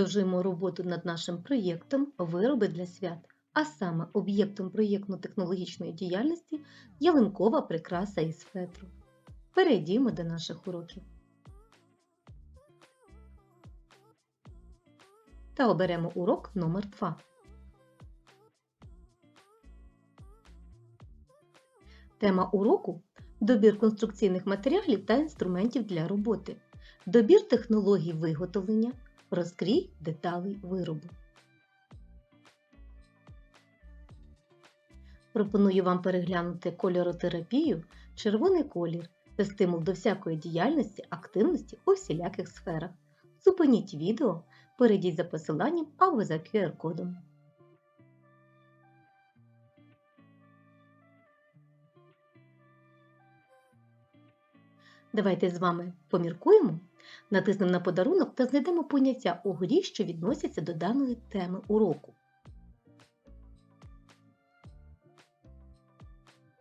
Продовжуємо роботу над нашим проєктом Вироби для свят, а саме об'єктом проєктно-технологічної діяльності ялинкова прикраса із фетру. Перейдімо до наших уроків. Та оберемо урок номер 2. Тема уроку добір конструкційних матеріалів та інструментів для роботи, добір технологій виготовлення, розкрій деталей виробу. Пропоную вам переглянути кольоротерапію червоний колір це стимул до всякої діяльності, активності у всіляких сферах. Зупиніть відео, перейдіть за посиланням або за QR-кодом. Давайте з вами поміркуємо, натиснемо на подарунок та знайдемо поняття у грі, що відносяться до даної теми уроку.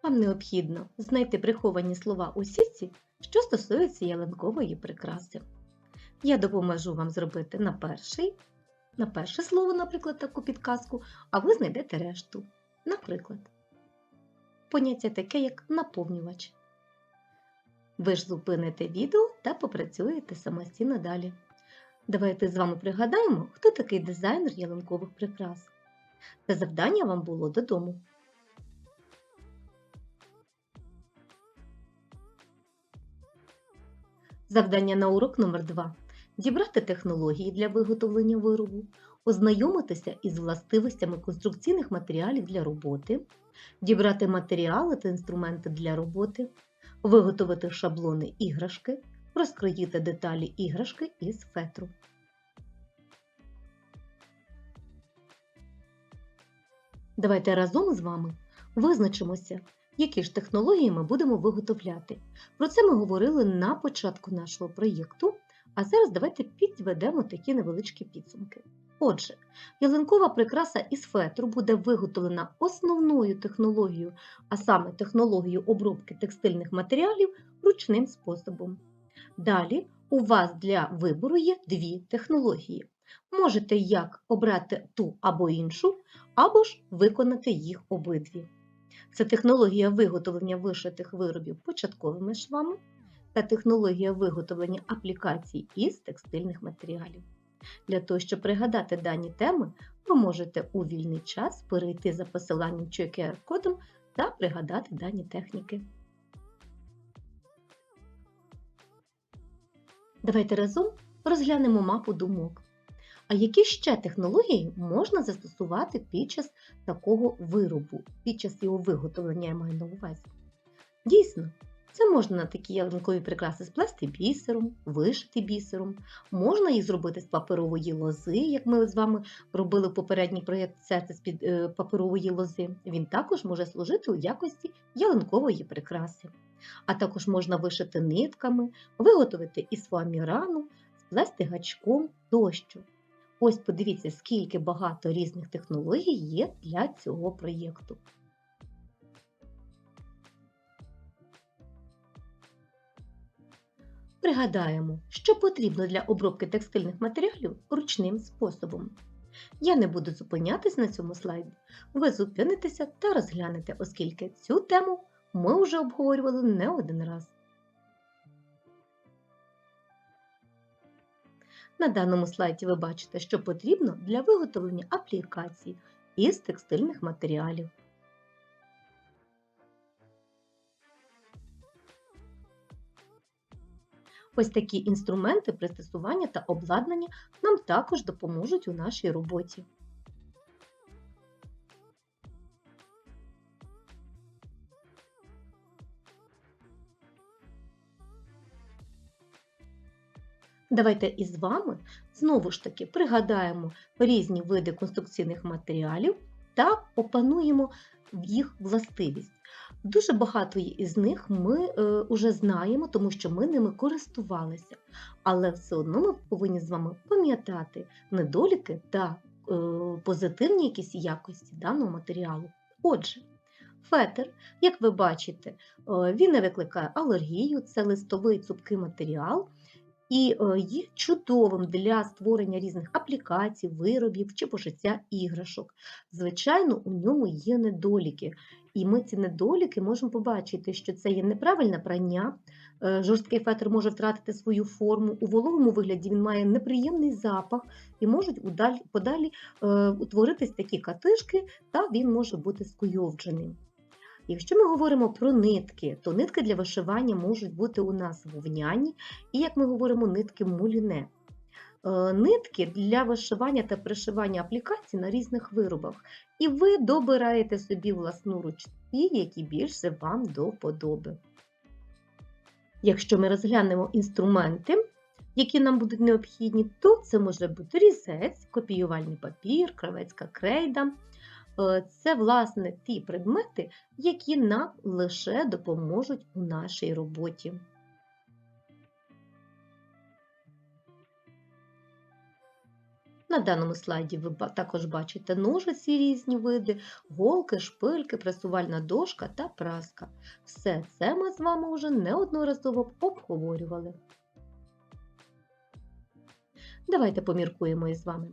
Вам необхідно знайти приховані слова у сітці, що стосуються ялинкової прикраси. Я допоможу вам зробити на перший, на перше слово, наприклад, таку підказку, а ви знайдете решту. Наприклад, поняття таке, як наповнювач. Ви ж зупините відео та попрацюєте самостійно далі. Давайте з вами пригадаємо, хто такий дизайнер ялинкових прикрас. Це завдання вам було додому. Завдання на урок номер 2 Дібрати технології для виготовлення виробу, ознайомитися із властивостями конструкційних матеріалів для роботи, дібрати матеріали та інструменти для роботи, виготовити шаблони іграшки, розкроїти деталі іграшки із фетру. Давайте разом з вами визначимося, які ж технології ми будемо виготовляти. Про це ми говорили на початку нашого проєкту, а зараз давайте підведемо такі невеличкі підсумки. Отже, ялинкова прикраса із фетру буде виготовлена основною технологією, а саме технологією обробки текстильних матеріалів ручним способом. Далі у вас для вибору є дві технології. Можете як обрати ту або іншу, або ж виконати їх обидві. Це технологія виготовлення вишитих виробів початковими швами та технологія виготовлення аплікацій із текстильних матеріалів. Для того, щоб пригадати дані теми, ви можете у вільний час перейти за посиланням QR-кодом та пригадати дані техніки. Давайте разом розглянемо мапу думок. А які ще технології можна застосувати під час такого виробу, під час його виготовлення я маю на увазі? Дійсно, це можна на такі ялинкові прикраси сплести бісером, вишити бісером, можна їх зробити з паперової лози, як ми з вами робили попередній проєкт серце з під е, паперової лози. Він також може служити у якості ялинкової прикраси. А також можна вишити нитками, виготовити із фоамірану, сплести гачком тощо. Ось подивіться, скільки багато різних технологій є для цього проєкту. Пригадаємо, що потрібно для обробки текстильних матеріалів ручним способом. Я не буду зупинятись на цьому слайді. Ви зупинитеся та розглянете, оскільки цю тему ми вже обговорювали не один раз. На даному слайді ви бачите, що потрібно для виготовлення аплікацій із текстильних матеріалів. Ось такі інструменти пристосування та обладнання нам також допоможуть у нашій роботі. Давайте із вами знову ж таки пригадаємо різні види конструкційних матеріалів та опануємо їх властивість. Дуже багато із них ми вже е, знаємо, тому що ми ними користувалися. Але все одно ми повинні з вами пам'ятати недоліки та е, позитивні якісь якості даного матеріалу. Отже, фетр, як ви бачите, е, він не викликає алергію, це листовий цупкий матеріал, і е, є чудовим для створення різних аплікацій, виробів чи пошиття іграшок. Звичайно, у ньому є недоліки, і ми ці недоліки можемо побачити, що це є неправильне прання, е, жорсткий фетр може втратити свою форму, у вологому вигляді він має неприємний запах і можуть подалі е, утворитись такі катишки, та він може бути скуйовдженим. Якщо ми говоримо про нитки, то нитки для вишивання можуть бути у нас вовняні, і, як ми говоримо, нитки муліне. Е, Нитки для вишивання та пришивання аплікацій на різних виробах. І ви добираєте собі власноруч ті, які більше вам до вподоби. Якщо ми розглянемо інструменти, які нам будуть необхідні, то це може бути різець, копіювальний папір, кравецька крейда. Е, Це, власне, ті предмети, які нам лише допоможуть у нашій роботі. На даному слайді ви також бачите ножиці різні види, голки, шпильки, пресувальна дошка та праска. Все це ми з вами вже неодноразово обговорювали. Давайте поміркуємо із вами.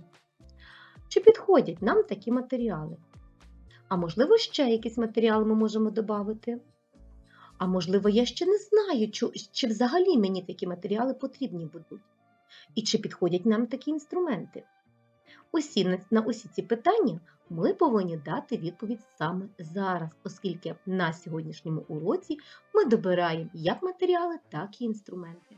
Чи підходять нам такі матеріали? А можливо, ще якісь матеріали ми можемо додати? А можливо, я ще не знаю, чи, чи взагалі мені такі матеріали потрібні будуть. І чи підходять нам такі інструменти? Усі, на- на усі ці питання ми повинні дати відповідь саме зараз, оскільки на сьогоднішньому уроці ми добираємо як матеріали, так і інструменти.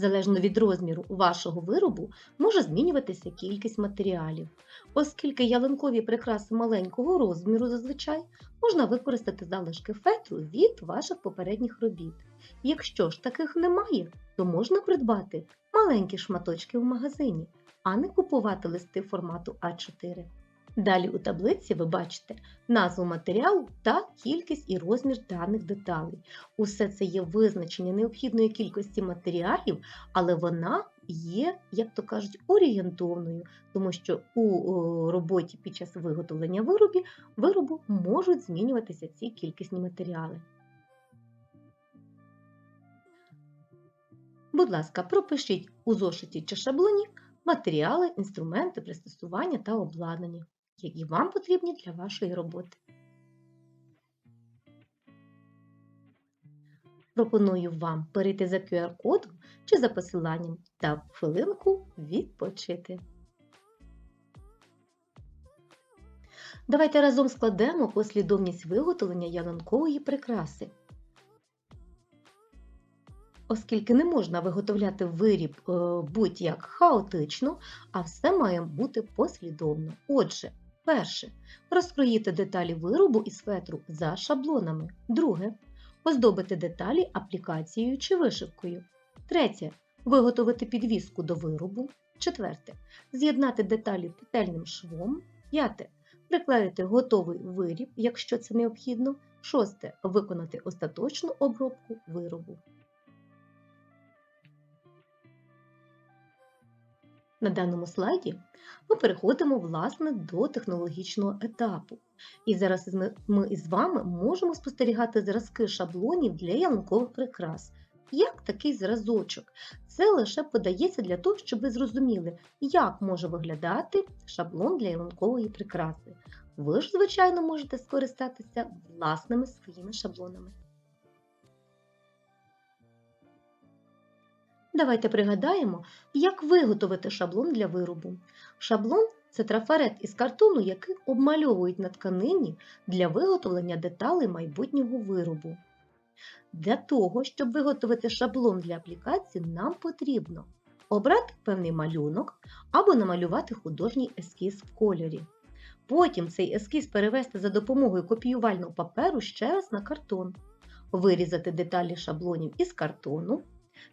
Залежно від розміру вашого виробу може змінюватися кількість матеріалів. Оскільки ялинкові прикраси маленького розміру зазвичай можна використати залишки фетру від ваших попередніх робіт. Якщо ж таких немає, то можна придбати маленькі шматочки в магазині, а не купувати листи формату А4. Далі у таблиці ви бачите назву матеріалу та кількість і розмір даних деталей. Усе це є визначення необхідної кількості матеріалів, але вона є, як то кажуть, орієнтовною, тому що у роботі під час виготовлення виробі, виробу можуть змінюватися ці кількісні матеріали. Будь ласка, пропишіть у зошиті чи шаблоні матеріали, інструменти, пристосування та обладнання, які вам потрібні для вашої роботи. Пропоную вам перейти за QR-кодом чи за посиланням та хвилинку відпочити. Давайте разом складемо послідовність виготовлення ялинкової прикраси. Оскільки не можна виготовляти виріб е, будь-як хаотично, а все має бути послідовно. Отже, перше розкроїти деталі виробу із фетру за шаблонами. Друге оздобити деталі аплікацією чи вишивкою. Третє виготовити підвіску до виробу. Четверте з'єднати деталі петельним швом. П'яте приклеїти готовий виріб, якщо це необхідно. Шосте виконати остаточну обробку виробу. На даному слайді ми переходимо власне до технологічного етапу. І зараз ми, із вами можемо спостерігати зразки шаблонів для ялинкових прикрас. Як такий зразочок? Це лише подається для того, щоб ви зрозуміли, як може виглядати шаблон для ялинкової прикраси. Ви ж, звичайно, можете скористатися власними своїми шаблонами. Давайте пригадаємо, як виготовити шаблон для виробу. Шаблон це трафарет із картону, який обмальовують на тканині для виготовлення деталей майбутнього виробу. Для того, щоб виготовити шаблон для аплікації, нам потрібно обрати певний малюнок або намалювати художній ескіз в кольорі. Потім цей ескіз перевести за допомогою копіювального паперу ще раз на картон, вирізати деталі шаблонів із картону.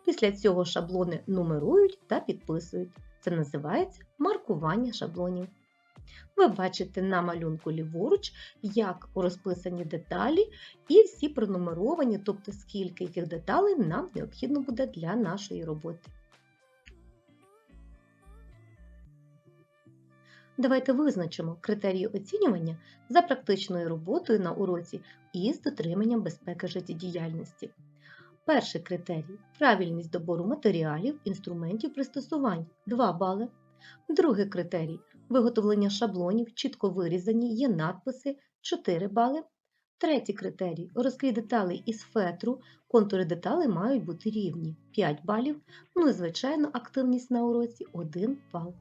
Після цього шаблони нумерують та підписують. Це називається маркування шаблонів. Ви бачите на малюнку ліворуч, як розписані деталі і всі пронумеровані, тобто скільки яких деталей нам необхідно буде для нашої роботи. Давайте визначимо критерії оцінювання за практичною роботою на уроці і з дотриманням безпеки життєдіяльності. Перший критерій правильність добору матеріалів, інструментів пристосувань 2 бали. Другий критерій виготовлення шаблонів, чітко вирізані, є надписи 4 бали. Третій критерій розкрій деталей із фетру, контури деталей мають бути рівні 5 балів. Ну і звичайно, активність на уроці 1 бал.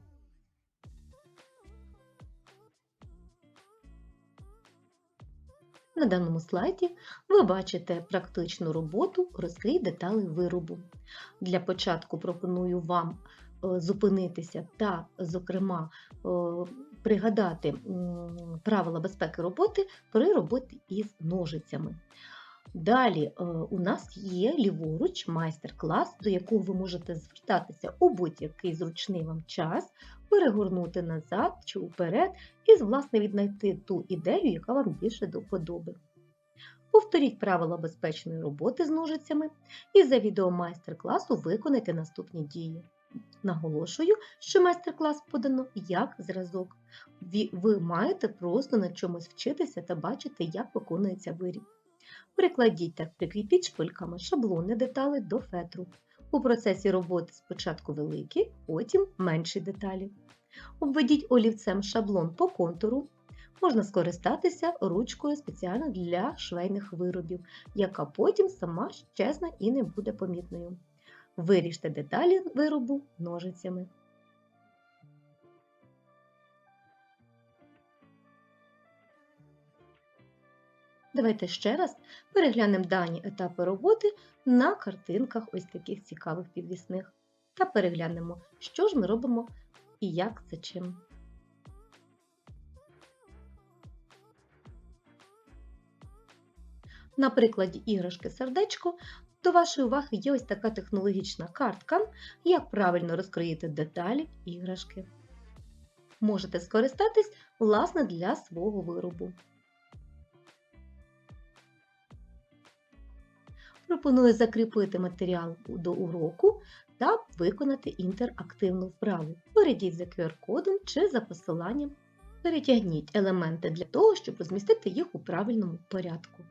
На даному слайді ви бачите практичну роботу розкрій детали виробу. Для початку пропоную вам е, зупинитися та, зокрема, е, пригадати правила безпеки роботи при роботі із ножицями. Далі е, у нас є ліворуч майстер-клас, до якого ви можете звертатися у будь-який зручний вам час, перегорнути назад чи уперед і, власне, віднайти ту ідею, яка вам більше до вподоби. Повторіть правила безпечної роботи з ножицями і за відео майстер-класу виконайте наступні дії. Наголошую, що майстер-клас подано як зразок. Ви маєте просто на чомусь вчитися та бачити, як виконується виріб. Прикладіть та прикріпіть шпильками шаблони деталей до фетру. У процесі роботи спочатку великі, потім менші деталі. Обведіть олівцем шаблон по контуру. Можна скористатися ручкою спеціально для швейних виробів, яка потім сама щезне і не буде помітною. Виріжте деталі виробу ножицями. Давайте ще раз переглянемо дані етапи роботи на картинках ось таких цікавих підвісних та переглянемо, що ж ми робимо і як за чим. На прикладі іграшки сердечко до вашої уваги є ось така технологічна картка, як правильно розкроїти деталі іграшки. Можете скористатись власне для свого виробу. Пропоную закріпити матеріал до уроку та виконати інтерактивну вправу. Перейдіть за QR-кодом чи за посиланням. Перетягніть елементи для того, щоб розмістити їх у правильному порядку.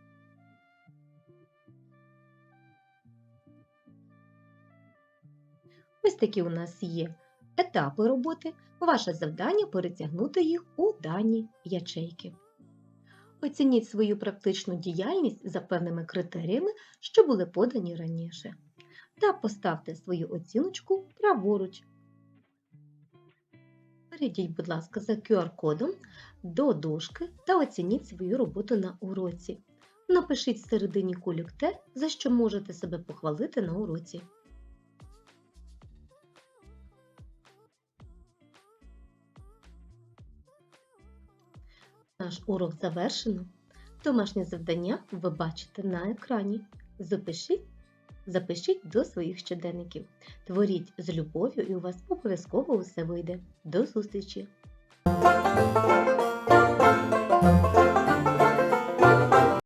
Ось такі у нас є етапи роботи. Ваше завдання перетягнути їх у дані ячейки. Оцініть свою практичну діяльність за певними критеріями, що були подані раніше. Та поставте свою оціночку праворуч. Перейдіть, будь ласка, за QR-кодом до дошки та оцініть свою роботу на уроці. Напишіть всередині кулік те, за що можете себе похвалити на уроці. Наш урок завершено. Домашнє завдання ви бачите на екрані. Запишіть, запишіть до своїх щоденників. Творіть з любов'ю і у вас обов'язково усе вийде. До зустрічі!